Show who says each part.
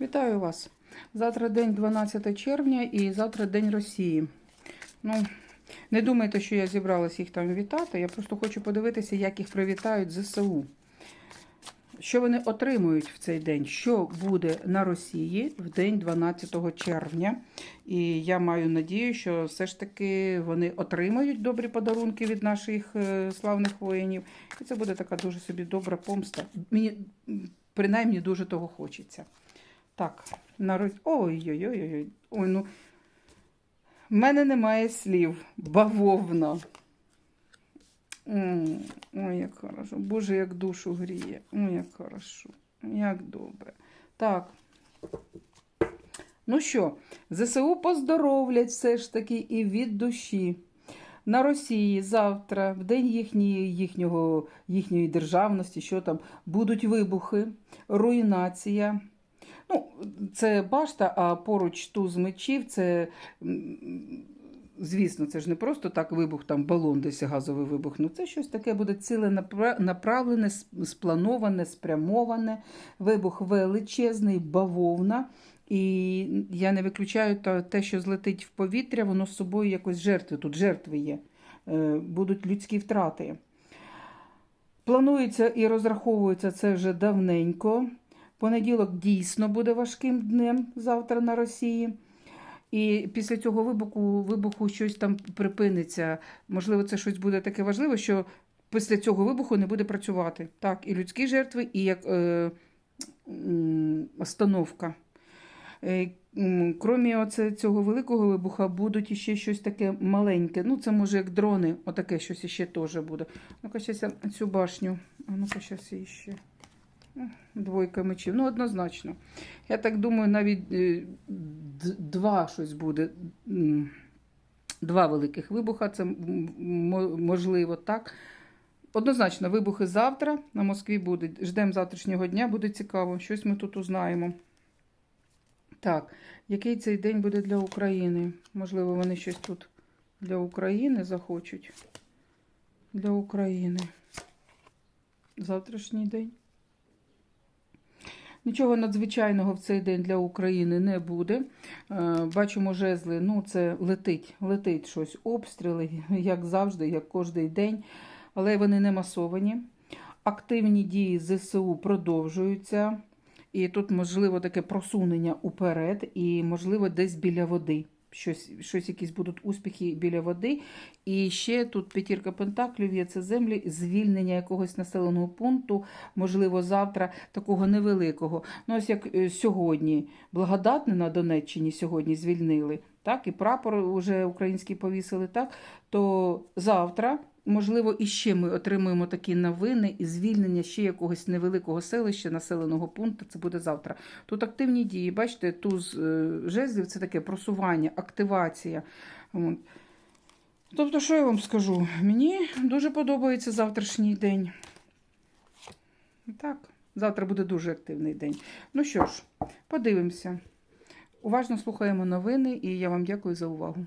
Speaker 1: Вітаю вас. Завтра день 12 червня і завтра День Росії. Ну, не думайте, що я зібралась їх там вітати. Я просто хочу подивитися, як їх привітають ЗСУ. Що вони отримують в цей день? Що буде на Росії в день 12 червня? І я маю надію, що все ж таки вони отримають добрі подарунки від наших е, славних воїнів. І це буде така дуже собі добра помста. Мені принаймні дуже того хочеться. Так, на роз... Ой-ой-ой. Ой, ну. В мене немає слів. Бавовна. Ой, як хорошо. Боже, як душу гріє. Ой, як хорошо. Як добре. Так. Ну що, ЗСУ поздоровлять все ж таки і від душі. На Росії завтра, в день їхньої, їхнього, їхньої державності, що там, будуть вибухи, руйнація. Ну, це башта, а поруч туз мечів, це, звісно, це ж не просто так вибух, там балон десь газовий вибух. Ну, це щось таке буде ціленаправлене, сплановане, спрямоване. Вибух величезний, бавовна. І я не виключаю те, що злетить в повітря, воно з собою якось жертви. Тут жертви є, Е, будуть людські втрати. Планується і розраховується це вже давненько. Понеділок дійсно буде важким днем завтра на Росії. І після цього вибуху, вибуху щось там припиниться. Можливо, це щось буде таке важливе, що після цього вибуху не буде працювати. Так, і людські жертви, і як е, остановка. Е, Крім оце, цього великого вибуха, будуть іще щось таке маленьке. Ну, це може як дрони, отаке щось іще теж буде. Ну-ка, зараз цю башню. А ну-ка, зараз іще. Двойка мечів. Ну, однозначно. Я так думаю, навіть е, два щось буде. Два великих вибуха, це можливо так. Однозначно, вибухи завтра на Москві будуть. Ждемо завтрашнього дня, буде цікаво. Щось ми тут узнаємо. Так, який цей день буде для України? Можливо, вони щось тут для України захочуть. Для України. Завтрашній день. Нічого надзвичайного в цей день для України не буде. Е, Бачимо жезли, ну це летить, летить щось, обстріли, як завжди, як кожний день, але вони не масовані. Активні дії ЗСУ продовжуються. І тут, можливо, таке просунення уперед, і, можливо, десь біля води. Щось, щось якісь будуть успіхи біля води. І ще тут п'ятірка пентаклів є це землі, звільнення якогось населеного пункту, можливо, завтра такого невеликого. Ну, ось як е, сьогодні благодатне на Донеччині сьогодні звільнили, так, і прапор вже український повісили, так, то завтра. Можливо, іще ми отримуємо такі новини і звільнення ще якогось невеликого селища, населеного пункту. Це буде завтра. Тут активні дії. Бачите, туз е, жезлів це таке просування, активація. Тобто, що я вам скажу? Мені дуже подобається завтрашній день. Так, завтра буде дуже активний день. Ну що ж, подивимося. Уважно слухаємо новини, і я вам дякую за увагу.